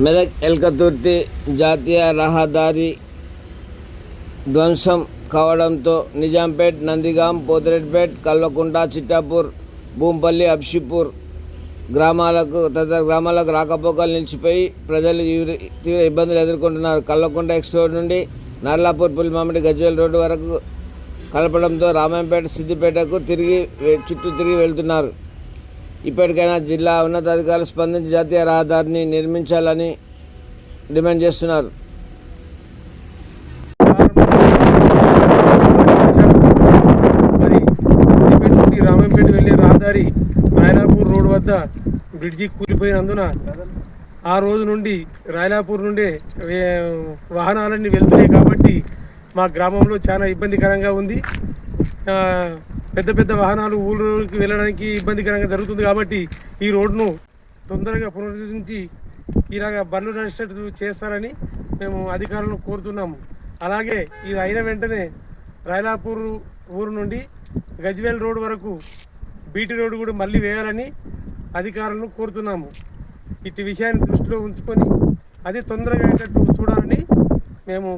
మెదక్ ఎల్కతుర్తి జాతీయ రహదారి ధ్వంసం కావడంతో నిజాంపేట్ నందిగాం పోతిరెడ్పేట్ కల్వకుంట చిట్టాపూర్ భూంపల్లి అబ్షిపూర్ గ్రామాలకు తదితర గ్రామాలకు రాకపోకలు నిలిచిపోయి ప్రజలు తీవ్ర- ఇబ్బందులు ఎదుర్కొంటున్నారు. కల్వకుంట ఎక్స్ రోడ్ నుండి నర్లాపూర్ పులిమామిడి గజ్వేల్ రోడ్డు వరకు కలపడంతో రామాయంపేట సిద్దిపేటకు తిరిగి చుట్టూ తిరిగి వెళ్తున్నారు. ఇప్పటికైనా జిల్లా ఉన్నతాధికారులు స్పందించి జాతీయ రహదారిని నిర్మించాలని డిమాండ్ చేస్తున్నారు. మరి రామంపేట వెళ్ళే రహదారి రాయలాపూర్ రోడ్ వద్ద బ్రిడ్జి కూలిపోయినందున ఆ రోజు నుండి రాయలాపూర్ నుండే వాహనాలన్నీ వెళ్తున్నాయి కాబట్టి మా గ్రామంలో చాలా ఇబ్బందికరంగా ఉంది. పెద్ద పెద్ద వాహనాలు ఊళ్ళోకి వెళ్ళడానికి ఇబ్బందికరంగా జరుగుతుంది కాబట్టి ఈ రోడ్ను తొందరగా పునరుద్ధరించి ఇలాగ బండ్లు నడిచేటట్టు చేస్తారని మేము అధికారులను కోరుతున్నాము. అలాగే ఇది అయిన వెంటనే రాయలాపూర్ ఊరు నుండి గజ్వేల్ రోడ్ వరకు బీటీ రోడ్డు కూడా మళ్ళీ వేయాలని అధికారులను కోరుతున్నాము. ఇట్టి విషయాన్ని దృష్టిలో ఉంచుకొని అది తొందరగా అయ్యేటట్టు చూడాలని మేము